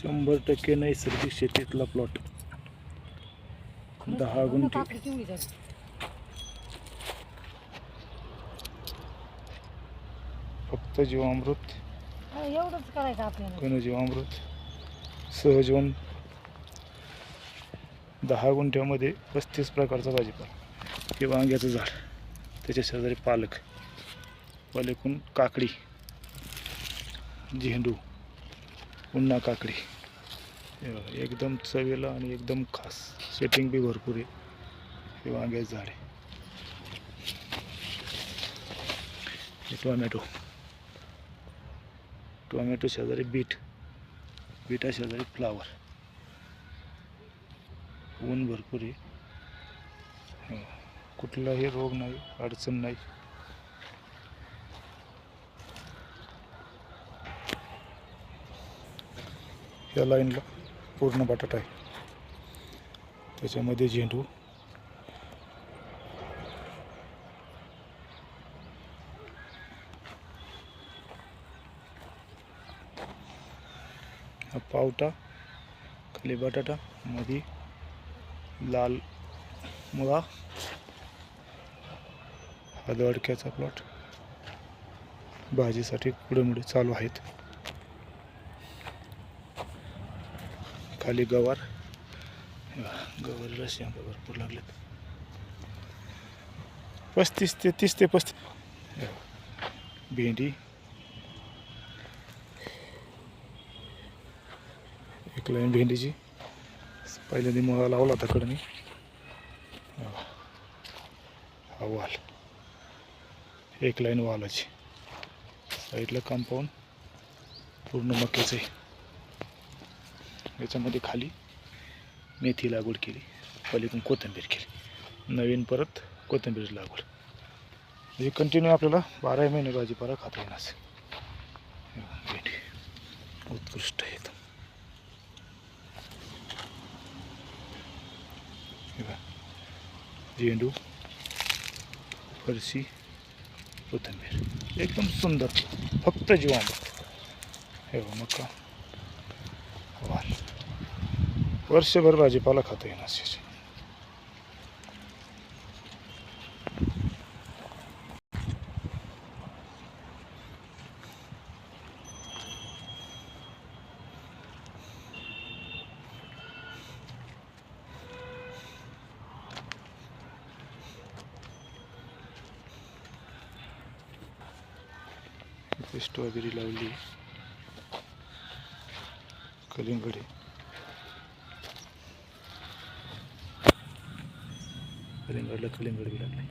शंभर टक्के नैसर्गिक शेतीतला प्लॉट दहा गुंठे. फक्त जीवामृत. एवढंच करायचं आपल्याला. घनजीवामृत सहजीवन दहा गुंठ्यामध्ये पस्तीस प्रकारचा भाजीपाला. हे वांग्याचं झाड. त्याच्या शेजारी पालक. पालकून काकडी. झेंडू. पुन्हा काकडी. हे बघा, एकदम चवेला आणि एकदम खास. सेटिंग बी भरपूर आहे. हे वांग्याचं झाड आहे. टोमॅटो टोमॅटो शेजारी बीट बीटा शेजारी फ्लावर ऊन भरपूर आहे. कुठलाही रोग नाही अडचण नाही. या लाईनला पूर्ण बटाटा आहे. त्याच्यामध्ये झेंडू. हा पावटा खाली बटाटा मध्ये लाल मुळा. हा दडक्याचा प्लॉट भाजीसाठी पुढे चालू आहेत. खाली गवार. हे बघा, गवारीला शेंगा भरपूर लागलेत. पस्तीस ते तीस ते पस्तीस. भेंडी. एक लाईन भेंडीची. पहिल्यांदा मुळा लावला होता कडे मी हा वाल. एक लाईन वालाची. साईडला कंपाऊंड पूर्ण मक्याचं आहे. याच्यामध्ये खाली मेथी लागवड केली पलीकडून कोथिंबीर केली. नवीन परत कोथिंबीर लागवड. म्हणजे कंटिन्यू आपल्याला बाराही महिने भाजीपाला खाता येणार उत्कृष्ट आहे एकदम. झेंडू फरशी कोथिंबीर. एकदम सुंदर. फक्त जीवामृत. हे मका वाल वर्षभर भाजीपाला खाता येणार असे स्ट्रॉबेरी लावली. कलिंगडे. कलिंगडला कलिंगड बी लागले